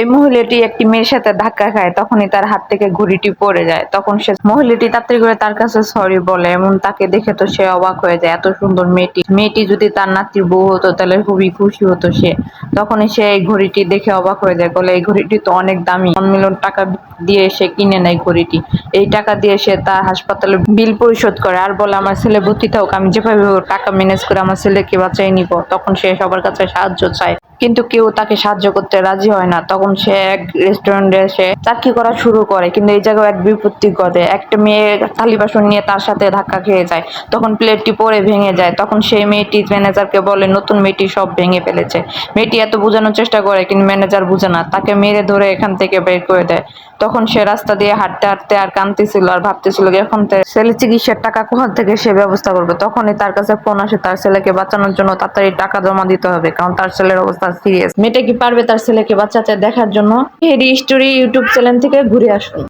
এই মহিলাটি একটি মেয়ের সাথে ধাক্কা খায়, তখনই তার হাত থেকে ঘড়িটি পড়ে যায়। তখন সে মহিলাটি তাড়াতাড়ি করে তার কাছে সরি বলে, এবং তাকে দেখে তো সে অবাক হয়ে যায়, এত সুন্দর মেয়েটি। মেয়েটি যদি তার নাতির বউ হতো, তাহলে খুবই খুশি হতো সে। তখনই সে এই ঘড়িটি দেখে অবাক হয়ে যায়, বলে, এই ঘড়িটি তো অনেক দামি। মিলিয়ন টাকা দিয়ে সে কিনে নেয় ঘড়িটি। এই টাকা দিয়ে সে তার হাসপাতালে বিল পরিশোধ করে। আর বলে, আমার ছেলে ভর্তি থাকুক, আমি যেভাবে টাকা ম্যানেজ করে আমার ছেলেকে বাঁচাই নিব। তখন সে সবার কাছে সাহায্য চায়। কিন্তু কেউ তাকে সাহায্য করতে রাজি হয় না। তখন সে এক রেস্টুরেন্টে এসে চাকরি করা শুরু করে। কিন্তু এই জায়গায় এক বিপত্তি ঘটে। একটা মেয়ে থালি বাসন নিয়ে তার সাথে ধাক্কা খেয়ে যায়। তখন প্লেটটি পরে ভেঙে যায়। তখন সেই মেয়েটি ম্যানেজারকে বলে, নতুন মেয়েটি সব ভেঙে ফেলেছে। মেয়েটি এত বোঝানোর চেষ্টা করে, কিন্তু ম্যানেজার বুঝে না। তাকে মেরে ধরে এখান থেকে বের করে দেয়। তখন সে রাস্তা দিয়ে হাঁটতে হাঁটতে আর কাঁদতেছিল আর ভাবতেছিল এখন ছেলে চিকিৎসার টাকা কোথা থেকে সে ব্যবস্থা করবে। তখনই তার কাছে ফোন আসে, তার ছেলেকে বাঁচানোর জন্য তাড়াতাড়ি টাকা জমা দিতে হবে, কারণ তার ছেলের অবস্থা সিরিয়াস। মেয়েটা কি পারবে তার ছেলেকে বাচ্চাতে দেখার জন্য? এই স্টোরি ইউটিউব চ্যানেল থেকে ঘুরে আসুন।